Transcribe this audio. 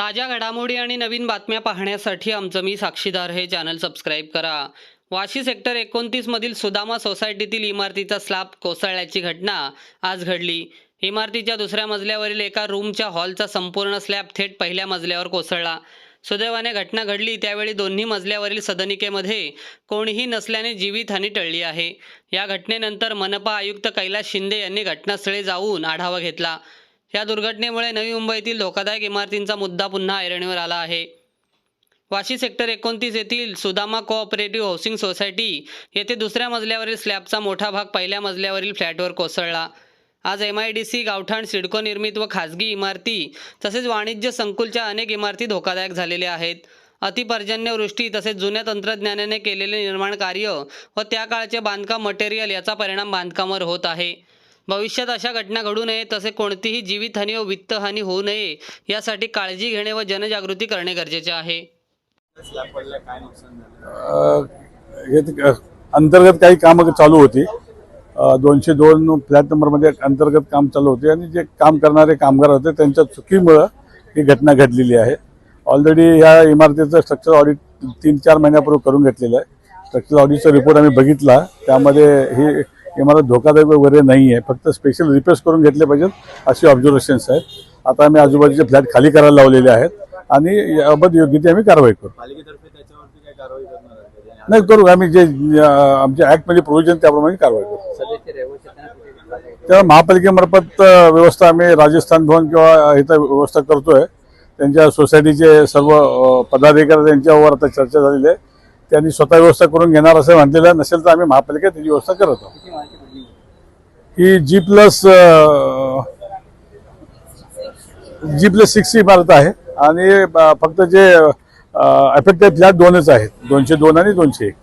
ताज्या घडामोडी आणि नवीन बातम्या पाहण्यासाठी आमचं मी साक्षीदार हे चॅनल सबस्क्राईब करा. वाशी सेक्टर एकोणतीसमधील सुदामा सोसायटीतील इमारतीचा स्लॅब कोसळल्याची घटना आज घडली. इमारतीच्या दुसऱ्या मजल्यावरील एका रूमच्या हॉलचा संपूर्ण स्लॅब थेट पहिल्या मजल्यावर कोसळला. सुदैवाने घटना घडली त्यावेळी दोन्ही मजल्यावरील सदनिकेमध्ये कोणीही नसल्याने जीवितहानी टळली आहे. या घटनेनंतर मनपा आयुक्त कैलास शिंदे यांनी घटनास्थळी जाऊन आढावा घेतला. या दुर्घटनेमुळे नवी मुंबईतील धोकादायक इमारतींचा मुद्दा पुन्हा ऐरणीवर आला आहे. वाशी सेक्टर एकोणतीस येथील सुदामा कोऑपरेटिव्ह हाऊसिंग सोसायटी येथे दुसऱ्या मजल्यावरील स्लॅबचा मोठा भाग पहिल्या मजल्यावरील फ्लॅटवर कोसळला. आज एम आय डी सी गावठाण सिडको निर्मित व खाजगी इमारती तसेच वाणिज्य संकुलच्या अनेक इमारती धोकादायक झालेल्या आहेत. अतिपर्जन्यवृष्टी तसेच जुन्या तंत्रज्ञानाने केलेले निर्माण कार्य व त्या काळचे बांधकाम मटेरियल याचा परिणाम बांधकामावर होत आहे. भविष्यात अशा घटना घडू नये तसे कोणतीही जीवितहानी व वित्तहानी होऊ नये यासाठी काळजी घेणे व जनजागृती करणे गरजेचे आहे. हे अंतर्गत काही कामं चालू होती. दोनशे दोन फ्लॅट नंबरमध्ये अंतर्गत काम चालू होते आणि जे काम करणारे कामगार होते त्यांच्या चुकीमुळं ही घटना घडलेली आहे. ऑलरेडी या इमारतीचं स्ट्रक्चर ऑडिट तीन चार महिन्यापूर्वी करून घेतलेलं आहे. स्ट्रक्चर ऑडिटचा रिपोर्ट आम्ही बघितला. त्यामध्ये ही इमारत धोकादायक वगैरे नाही आहे फक्त स्पेशल रिपेअर्स करून घेतले पाहिजेत अशी ऑब्झर्वेशन्स आहेत. आता आम्ही आजूबाजूचे फ्लॅट खाली करायला लावलेले आहेत आणि याबाबत योग्य ती आम्ही कारवाई करू. नाही करू. आम्ही जे आमच्या ऍक्टमध्ये प्रोव्हिजन त्याप्रमाणे कारवाई करू? त्या महापालिकेमार्फत व्यवस्था आम्ही राजस्थान भवन किंवा इथं व्यवस्था करतोय. त्यांच्या सोसायटीचे सर्व पदाधिकारी त्यांच्यावर आता चर्चा झालेली आहे. त्यांनी स्वतः व्यवस्था करून घेणार असं म्हटलेलं. नसेल तर आम्ही महापालिकेत त्याची व्यवस्था करत आहोत. ही? G plus G plus six इमारत आहे. आणि फक्त जे अफेक्टेड फ्लॅट दोनच आहेत. दोनशे दोन आणि दोनशे एक.